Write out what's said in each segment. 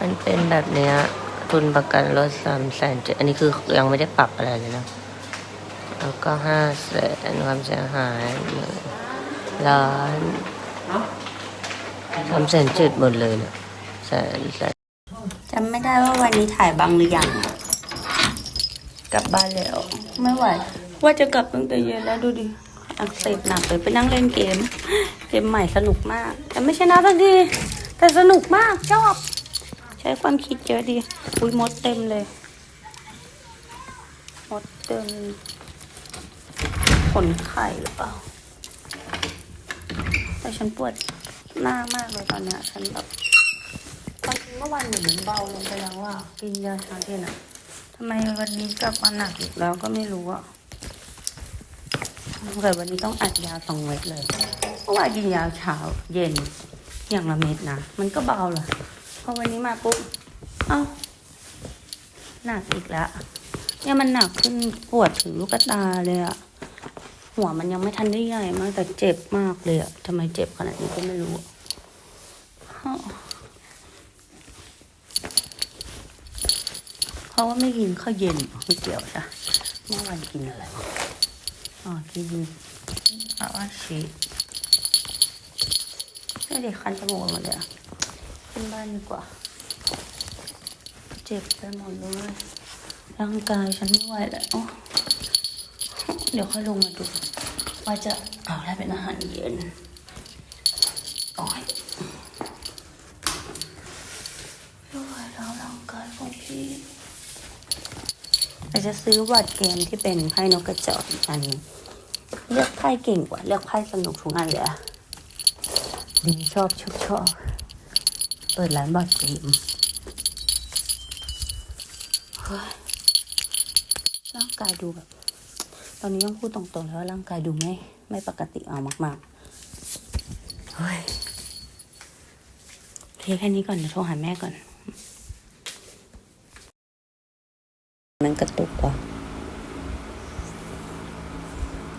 มันเป็นแบบเนี้ยทุนประกันรถสามแสนเจ็ดอันนี้คือยังไม่ได้ปรับอะไรเลยนะ แล้วก็ห้าแสนความเสียหายหล้านสามแสนเจ็ดหมดเลยเนี่ยแสนแสนจำไม่ได้ว่าวันนี้ถ่ายบังหรือยังกลับบ้านแล้ว ไม่ไหว ว่าจะกลับตั้งแต่เย็นแล้วดูดิ อักเสบหนักเลยไปนั่งเล่นเกม เกมใหม่สนุกมาก แต่ไม่ชนะสักทีแต่สนุกมากชอบ ใช้ความคิดเยอะดี อุ้ยมดเต็มเลย มดเต็มขนไข่หรือเปล่า แต่ฉันปวดหน้ามากเลยตอนเนี้ยฉันแบบตอนเมื่อวานหนูเหมือนเบาลงไปแล้วว่ากินยาชาเย็นอะทำไมวันนี้กลับมาหนักอีกแล้วก็ไม่รู้อะแต่วันนี้ต้องอัดยาสองเม็ดเลย เพราะว่ากินยาเช้าเย็นอย่างละเม็ดนะ มันก็เบาเลย อวันนี้มาปุ๊บ เอ้า หนักอีกแล้ว เนี่ยมันหนักขึ้นปวดถึงลูกตาเลยอะหัวมันยังไม่ทันได้ใหญ่มากแต่เจ็บมากเลยอะทำไมเจ็บขนาดนี้ก็ไม่รู้อะเพราะว่าไม่กินข้าวเย็นไม่เกี่ยวจ้ะเมื่อวานกินอะไรอ๋อกินอาวาชีสนี่เด็กคันจมูกหมดเลยอะ ขึ้นบ้านดีกว่า เจ็บไปหมดเลย ร่างกายฉันไม่ไหวแล้ว เดี๋ยวค่อยลงมาดู ว่าจะเอาอะไรเป็นอาหารเย็นโอ้ยไม่ไหวแล้วร่างกายของพี่เราจะซื้อบัตรเกมที่เป็นไพ่นกกระจอกอีกอันนึงเลือกไพ่เก่งกว่า เลือกไพ่สนุกทุกอันเลยอะดีชอบชอบชอบ เปิดร้านบัตรเกมร่างกายดูแบบ ตอนนี้ต้องพูดตรงๆแล้วว่าร่างกายดูไม่ไม่ปกติเอามากๆเฮ้ยเคแค่นี้ก่อนเดี๋ยวโทรหาแม่ก่อน มันกระตุกว่ะ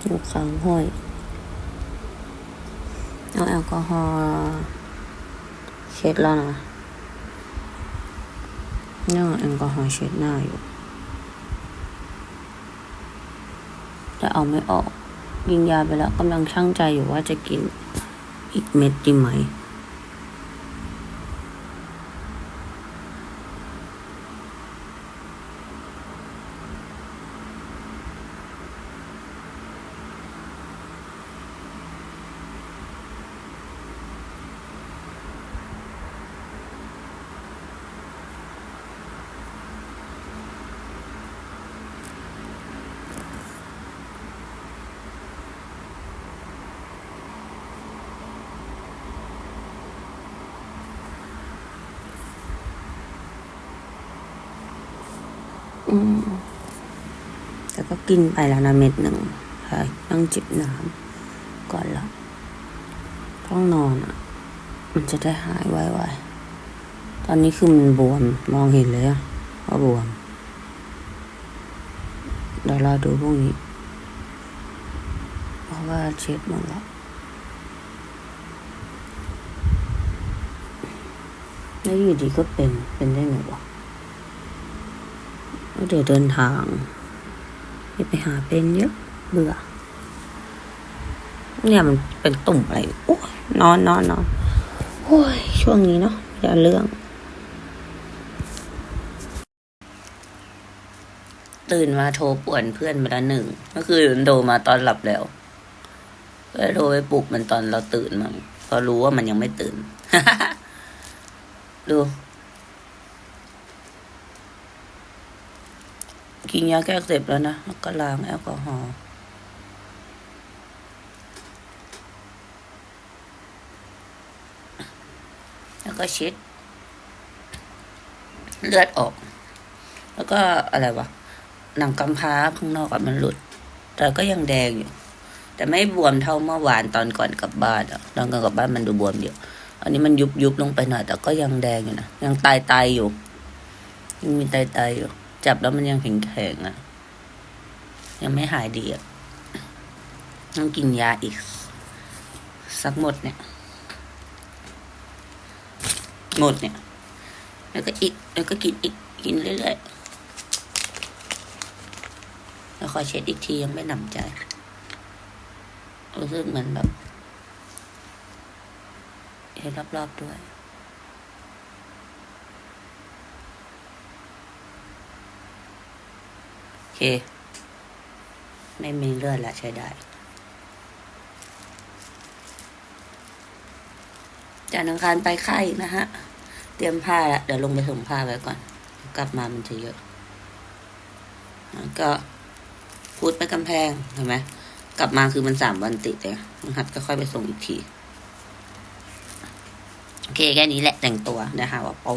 หูค้างห้อย เอาแอลกอฮอล์ เช็ดแล้วนะเนี่ยแอลกอฮอล์เช็ดหน้าอยู่ แต่เอาไม่ออกกินยาไปแล้วกำลังช่างใจอยู่ว่าจะกินอีกเม็ดดีไหม อืมแต่ก็กินไปแล้วนะเม็ดหนึ่งใช่ต้องจิบน้ำก่อนละต้องนอนอะ มันจะได้หายไวๆ ตอนนี้คือมันบวมมองเห็นเลยอะว่าบวม เดี๋ยวรอดูพรุ่งนี้ เพราะว่าเช็ดหมดแล้วแล้วอยู่ดีก็เป็น เป็นได้ไงวะ เดี๋ยวเดินทางอย่าไปหาเป็นเยอะเบื่อ เนี่ยมันเป็นตุ่มอะไรโอ้ยนอนนอนนอนโอ้ยช่วงนี้เนาะอย่าเรื่อง ตื่นมาโทรป่วนเพื่อนมาละหนึ่งก็คือโทรมาตอนหลับแล้วก็เลยโทรไปปลุกมันตอนเราตื่นมั้งเพราะรู้ว่ามันยังไม่ตื่น ดู กินยาแก้อักเสบแล้วนะแล้วก็ล้างแอลกอฮอล์แล้วก็เช็ดเลือดออก แล้วก็อะไรวะหนังกำพร้าข้างนอกอะมันหลุด แต่ก็ยังแดงอยู่ แต่ไม่บวมเท่าเมื่อวานตอนก่อนกลับบ้านอะตอนก่อนกลับบ้านมันดูบวมอยู่ อันนี้มันยุบยุบลงไปหน่อยแต่ก็ยังแดงอยู่นะ ยังตายตายอยู่ ยังมีตายตายอยู่ จับแล้วมันยังแข็งแข็งๆอะยังไม่หายดีอะ ต้องกินยาอีก สักหมดเนี่ย หมดเนี่ย แล้วก็อีก แล้วก็กินอีก กินเรื่อยๆ แล้วคอยเช็ดอีกทียังไม่หนำใจรู้สึกเหมือนแบบเห็นรอบๆด้วย โอ เค ไม่มีเลือดละใช้ได้ จานังคารไปค่ายอีกนะฮะ เตรียมผ้าละเดี๋ยวลงไปส่งผ้าไว้ก่อน กลับมามันจะเยอะแล้วก็พูดไปกำแพงเห็นไหมกลับมาคือมันสามวันติดเลยหัดก็ค่อยไปส่งอีกที โอเคแค่นี้แหละแต่งตัวเดี๋ยวหาว่าโป๊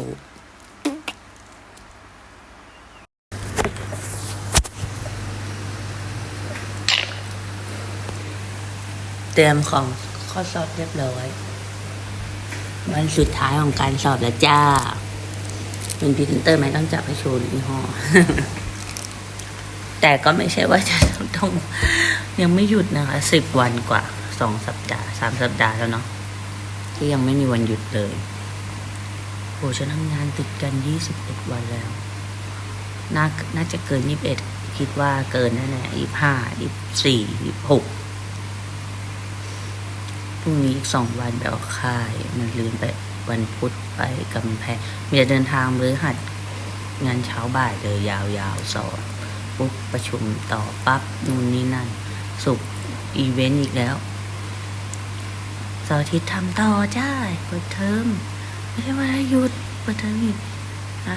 เตรียมของข้อสอบเรียบร้อย วันสุดท้ายของการสอบแล้วจ้า เป็นพรีเซนเตอร์ไหมต้องจับให้โชว์ยี่ห้อ แต่ก็ไม่ใช่ว่าจะต้อง ยังไม่หยุดนะคะสิบวันกว่าสองสัปดาห์สามสัปดาห์แล้วเนาะที่ยังไม่มีวันหยุดเลยโหฉันทำงานติดกันยี่สิบเอ็ดวันแล้ว น่าน่าจะเกินยี่สิบเอ็ดคิดว่าเกินแน่ๆยี่ห้ายี่สี่ยี่หก พรุ่งนี้อีกสองวันไปออกค่าย มันลืมไปวันพุธไปกำแพงมีจะเดินทางหรือหัดงานเช้าบ่ายเลยยาวๆสอนปุ๊บประชุมต่อปั๊บนู่นนี่นั่น สุกอีเวนต์อีกแล้วเสาร์อาทิตย์ทำต่อจ้าเปิดเทอมไม่ใช่ว่าหยุดเปิดเทอมอีก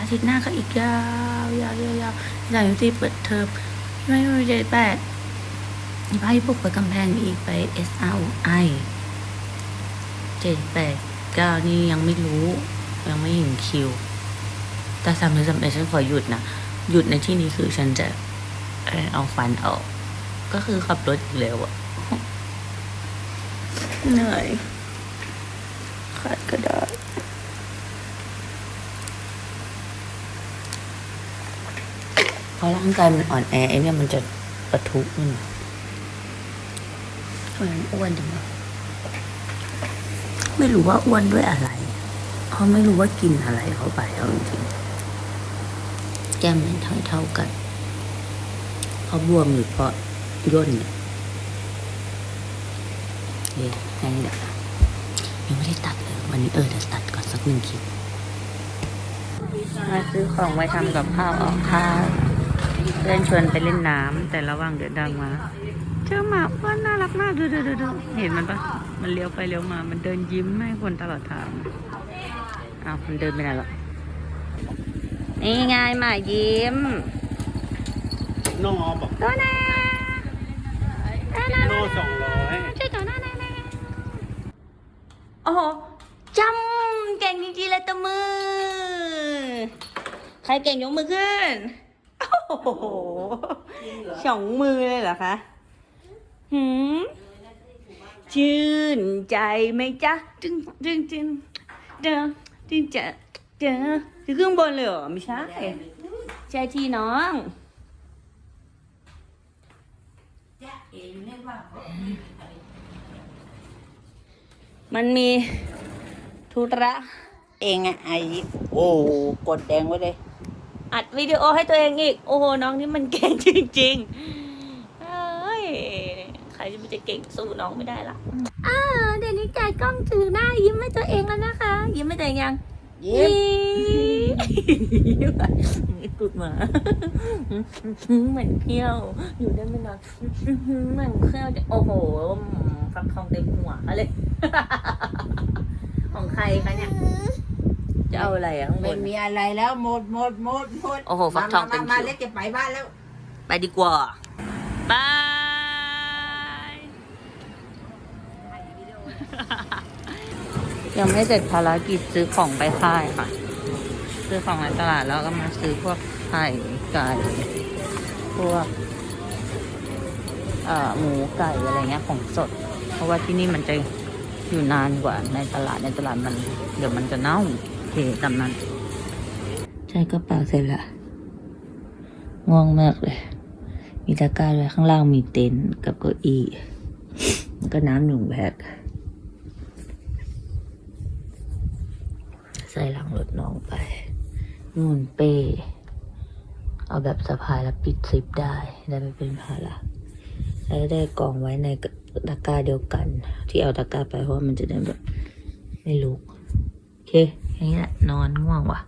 อาทิตย์หน้าก็อีกยาวยาวยาวยาวหลังจากที่เปิดเทอมไม่ไม่ใจแปดไปปุ๊บไปกำแพงอีกไป S R I เจ็ดแปดเก้านี่ยังไม่รู้ ยังไม่เห็นคิว แต่สามเดือนสามเดือนฉันขอหยุดนะ หยุดในที่นี้คือฉันจะเอ่อเอาฟันออก ก็คือขับรถอีกแล้วอะเหนื่อยขาดกระดาษพอร่างกายมันอ่อนแอไอ้เนี่ยมันจะปะทุขึ้นมาทำไมมันอ้วนจังวะ ไม่รู้ว่าอ้วนด้วยอะไรเพราะไม่รู้ว่ากินอะไรเข้าไปเอาจริงๆแก้มมันเท่าเท่าๆกันเพราะบวมหรือเพราะย่นเนี่ยเฮ้ยแค่นี้แหละยังไม่ได้ตัดเลยวันนี้เออเดี๋ยวตัดก่อนสักหนึ่งคลิปมาซื้อของไว้ทำกับข้าวออกค่ายเพื่อนชวนไปเล่นน้ำแต่ระหว่างเดินทางมาเจอหมาอ้วนน่ารักมากดูดูดูดูเห็นมันปะ มันเลี้ยวไปเลี้ยวมา มันเดินยิ้มให้คนตลอดทางอ้าวมันเดินไปไหนหรอนี่ไงหมายิ้ม น้องออบอกตัวน่าน่าน่าโลสองร้อยช่วยตัวน่าน่าน่าโอ้โหจำเก่งจริงๆเลยตัวมือ ใครเก่งยกมือขึ้น โอ้โหสองมือเลยเหรอคะหืม ชื่นใจไหมจ๊ะจึงจึงจึงเดอจึงจะเด้อคือเครื่องบนเลยเหรอไม่ใช่ใช่ที่น้องมันมีธุระเองอะไอโอ้กดแดงไว้เลย อัดวิดีโอให้ตัวเองอีก โอ้โห น้องนี่มันเก่งจริง ๆ มันจะเก่งสู้น้องไม่ได้ละอ่าเดี๋ยวนี้จ่ายกล้องถือหน้ายิ้มให้ตัวเองแล้วนะคะ ยิ้มให้ตัวเองยังยิ้มยิ้มตุดหมาเหมือนเขี้ยว อยู่ได้ไม่นานเหมือนเขี้ยวจะโอ้โหฟักทองเต็มหัวอะไรของใครคะเนี่ยจะเอาอะไรอะข้างบไม่นมีอะไรแล้วหมดหมดหมดหมดโอ้โหฟักทองเต็มมาคิวเล็กจะไปบ้านแล้ว ไปดีกว่า บาย ยังไม่เสร็จภารกิจซื้อของไปค่ายค่ะ ซื้อของในตลาดแล้วก็มาซื้อพวกไข่ไก่พวกเอ่อหมูไก่อะไรเงี้ยของสด เพราะว่าที่นี่มันจะอยู่นานกว่าในตลาดในตลาดมัน เดี๋ยวมันจะเน่าโอเคตามนั้นใช่กระเป๋าเสร็จละง่วงมากเลย มีตะกร้าด้วยข้างล่างมีเต็นท์กับเก้าอี้แล้วก็น้ำหนึ่งแพ็ค ส่หลังรถน้องไป นู่นเป้ เอาแบบสะพายแล้วปิดซิปได้ ได้ไม่เป็นภาระแล้วได้กล่องไว้ในตะกร้าเดียวกัน ที่เอาตะกร้าไปเพราะมันจะได้แบบไม่ลุก โอเคอย่างนี้แหละนอนง่วงว่ะ